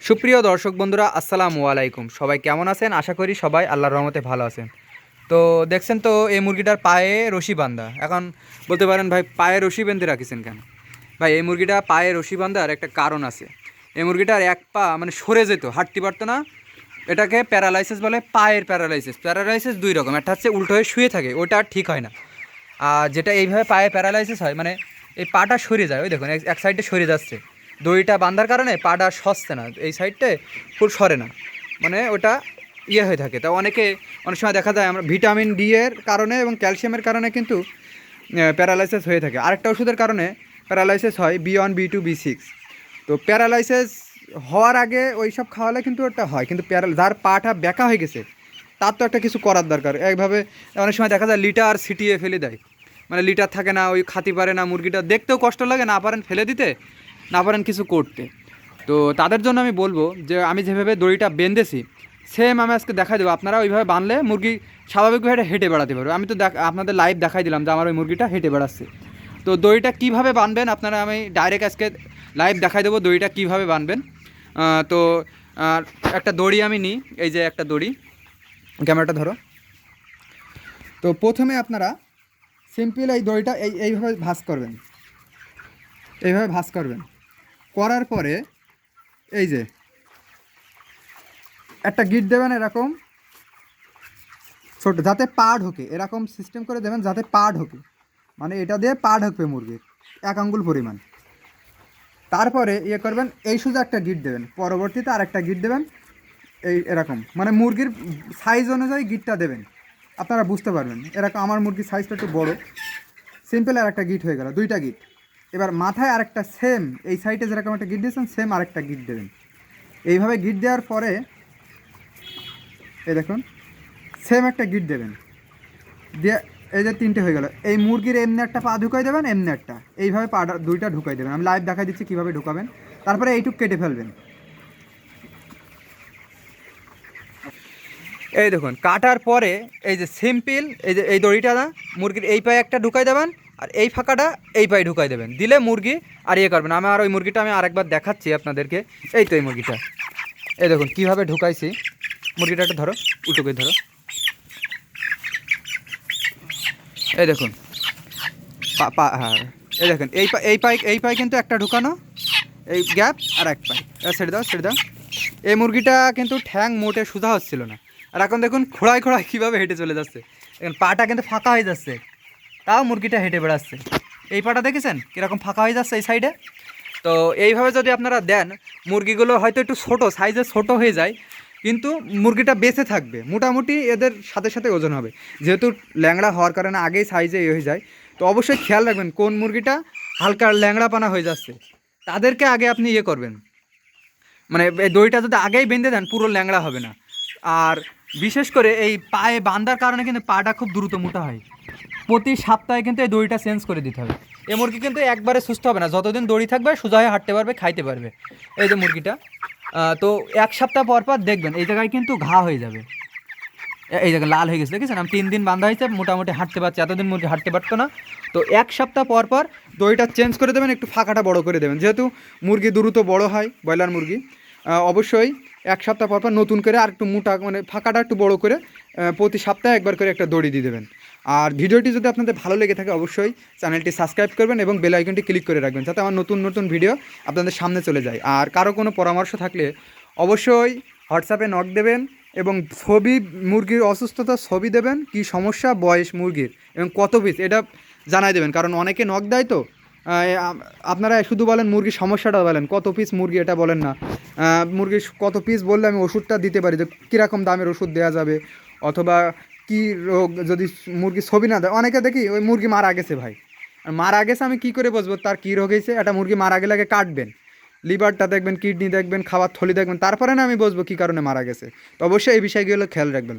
সুপ্রিয় দর্শক বন্ধুরা, আসসালামু আলাইকুম। সবাই কেমন আছেন? আশা করি সবাই আল্লাহর রহমতে ভালো আছেন। তো দেখছেন তো, এই মুরগিটার পায়ে রশি বান্ধা। এখন বলতে পারেন, ভাই, পায়ে রশি বেঁধে রাখিছেন কেন? ভাই, এই মুরগিটা পায়ে রশি বান্ধার একটা কারণ আছে। এই মুরগিটার এক পা মানে সরে যেত, হাঁটতে পারতো না। এটাকে প্যারালাইসিস বলে পায়ের প্যারালাইসিস। প্যারালাইসিস দুই রকম, একটা হচ্ছে উল্টো হয়ে শুয়ে থাকে ওটা আর ঠিক হয় না। আর যেটা এইভাবে পায়ে প্যারালাইসিস হয় মানে এই পাটা সরে যায়, ওই দেখুন, এক- সাইডে সরে যাচ্ছে। দড়িটা বাঁধার কারণে পাটা সরছে না, এই সাইডটায় ফুল সরে না। মানে ওটা ইয়ে হয়ে থাকে। তা অনেকে অনেক সময় দেখা যায় আমরা ভিটামিন ডি এর কারণে এবং ক্যালসিয়ামের কারণে কিন্তু প্যারালাইসিস হয়ে থাকে। আরেকটা ওষুধের কারণে প্যারালাইসিস হয় B one B two B six. তো প্যারালাইসিস হওয়ার আগে ওই সব খাওয়ালে কিন্তু ওটা হয়। কিন্তু প্যারা, যার পাটা ব্যাকা হয়ে গেছে, তার তো একটা কিছু করার দরকার। একভাবে অনেক সময় দেখা যায় লিটার ছিটিয়ে ফেলে দেয়। মানে লিটার থাকে না, ওই খাতি পারে না, মুরগিটা দেখতেও কষ্ট লাগে, না পারেন ফেলে দিতে। না পারেন কিছু করতে। তো তাদের জন্য আমি বলব যে আমি যেভাবে দড়িটা বেঁধেছি সেম আমি আজকে দেখা দেবো। আপনারা ওইভাবে বাঁধলে মুরগি স্বাভাবিকভাবে হেঁটে বেড়াতে পারবে। আমি তো আপনাদের লাইভ দেখাই দিলাম যে আমার ওই মুরগিটা হেঁটে বেড়াচ্ছে। তো দড়িটা কীভাবে বাঁধবেন আপনারা আমি ডাইরেক্ট আজকে লাইভ দেখাই দেবো দড়িটা কীভাবে বানবেন তো একটা দড়ি আমি নিই, এই যে একটা দড়ি। ক্যামেরাটা ধরো। তো প্রথমে আপনারা সিম্পল এই দড়িটা এই, এইভাবে ভাঁজ করবেন। এইভাবে ভাঁজ করবেন। করার পরে এই যে, একটা গিট দেবেন এরকম, ছোট, যাতে পা ঢোকে, এরকম সিস্টেম করে দেবেন যাতে পা ঢোকে। মানে এটা দিয়ে পা ঢোকবে মুরগির, এক আঙ্গুল পরিমাণ। তারপরে ইয়ে করবেন, এই সোজা একটা গিট দেবেন, পরবর্তীতে আর একটা গিট দেবেন, এই এরকম। মানে মুরগির সাইজ অনুযায়ী গিটটা দেবেন। আপনারা বুঝতে পারবেন, এরকম আমার মুরগির সাইজটা একটু বড়। সিম্পল আর একটা গিট হয়ে গেল, দুইটা গিট এবার মাথায় আরেকটা সেম এই সাইডে যেরকম একটা গিট দিয়েছেন সেম আরেকটা গিট দেবেন। এইভাবে গিট দেওয়ার পরে, এই দেখুন সেম একটা গিট দেবেন। দিয়ে এই যে তিনটে হয়ে গেল। এই মুরগির এমনি একটা পা ঢুকাই দেবেন, এমনি একটা। এইভাবে পা দুইটা ঢুকাই দেবেন। আমি লাইভ দেখাই দিচ্ছি কীভাবে ঢুকাবেন। তারপরে এইটুক কেটে ফেলবেন। এই দেখুন, কাটার পরে এই যে সিম্পল এই যে এই দড়িটা না, মুরগির এই পায়ে একটা ঢুকাই দেবেন আর এই ফাঁকাটা এই পায়ে ঢুকাই দেবেন। দিলে মুরগি আর ইয়ে করবেন আমি আর ওই মুরগিটা আমি আরেকবার দেখাচ্ছি আপনাদেরকে। এই তো এই মুরগিটা। এই দেখুন, কীভাবে ঢুকাইছি। মুরগিটা একটা ধরো, উল্টো করে ধরো। এই দেখুন। পা হ্যাঁ। এই দেখুন, এই পা এই পাই এই পাই কিন্তু একটা ঢুকানো। এই গ্যাপ আর এক এবার ছেড়ে দাও ছেড়ে দাও। এই মুরগিটা কিন্তু ঠ্যাং মোটে সোজা হচ্ছিল না। আর এখন দেখুন, খোড়ায় খোড়ায় কীভাবে হেঁটে চলে যাচ্ছে। এখন পাটা কিন্তু ফাঁকা হয়ে যাচ্ছে। তাও মুরগিটা হেঁটে বেড়াচ্ছে। এই পাটা দেখেছেন? কীরকম ফাঁকা হয়ে যাচ্ছে এই সাইডে? তো এইভাবে যদি আপনারা দেন, মুরগিগুলো হয়তো একটু ছোট সাইজে ছোট হয়ে যায়, কিন্তু মুরগিটা বেঁচে থাকবে। মোটামুটি এদের সাথে সাথে ওজন হবে। যেহেতু ল্যাংড়া হওয়ার কারণে আগেই সাইজে ইয়ে হয়ে যায়, তো অবশ্যই খেয়াল রাখবেন কোন মুরগিটা হালকা ল্যাংড়াপানা হয়ে যাচ্ছে। তাদেরকে আগে আপনি ইয়ে করবেন। মানে দড়িটা যদি আগেই বেঁধে দেন, পুরো ল্যাংড়া হবে না। আর বিশেষ করে এই পায়ে বাঁধার কারণে কিন্তু পাটা খুব দ্রুত মোটা হয়। প্রতি সপ্তাহে কিন্তু এই দড়িটা চেঞ্জ করে দিতে হবে। এই মুরগি কিন্তু একবারে সুস্থ হবে না। যতদিন দড়ি থাকবে, সোজা হয়ে হাঁটতে পারবে, খাইতে পারবে। এই যে মুরগিটা তো এক সপ্তাহ পর পর দেখবেন, এই জায়গায় কিন্তু ঘা হয়ে যাবে। এই জায়গায় লাল হয়ে গেছে, দেখেছেন? আমি তিন দিন বাঁধা হয়েছে, মোটামুটি হাঁটতে পারছি, এতদিন মুরগি হাঁটতে পারতো না। তো এক সপ্তাহ পর পর দইটা চেঞ্জ করে দেবেন, একটু ফাঁকাটা বড় করে দেবেন। যেহেতু মুরগি দ্রুত বড় হয়, ব্রয়লার মুরগি অবশ্যই এক সপ্তাহ পর পর নতুন করে আর একটু মোটা মানে ফাঁকাটা একটু বড় করে প্রতি সপ্তাহে একবার করে একটা দড়ি দিয়ে দেবেন। আর ভিডিওটি যদি আপনাদের ভালো লেগে থাকে অবশ্যই চ্যানেলটি সাবস্ক্রাইব করবেন এবং বেল আইকনটি ক্লিক করে রাখবেন যাতে আমার নতুন নতুন ভিডিও আপনাদের সামনে চলে যায়। আর কারও কোনো পরামর্শ থাকলে অবশ্যই হোয়াটসঅ্যাপে নক দেবেন এবং ছবি মুরগির অসুস্থতা ছবি দেবেন, কি সমস্যা, বয়স মুরগির এবং কত পিস এটা জানাই দেবেন। কারণ অনেকে নক দেয় তো আপনারা শুধু বলেন মুরগির সমস্যাটা বলেন, কত পিস মুরগি এটা বলেন না। মুরগির কত পিস বললে আমি ওষুধটা দিতে পারি যে কীরকম দামের ওষুধ দেওয়া যাবে, অথবা কি রোগ যদি মুরগি ছবি না দেয়? অনেকে দেখি ওই মুরগি মারা গেছে ভাই। আর মারা গেছে আমি কি করে বসবো তার কী রোগ হয়েছে? একটা মুরগি মারা গেলে আগে কাটবেন। লিভারটা দেখবেন, কিডনি দেখবেন, খাবার থলি দেখবেন। তারপরে না আমি বসবো কী কারণে মারা গেছে। তো অবশ্যই এই বিষয়গুলো খেয়াল রাখবেন।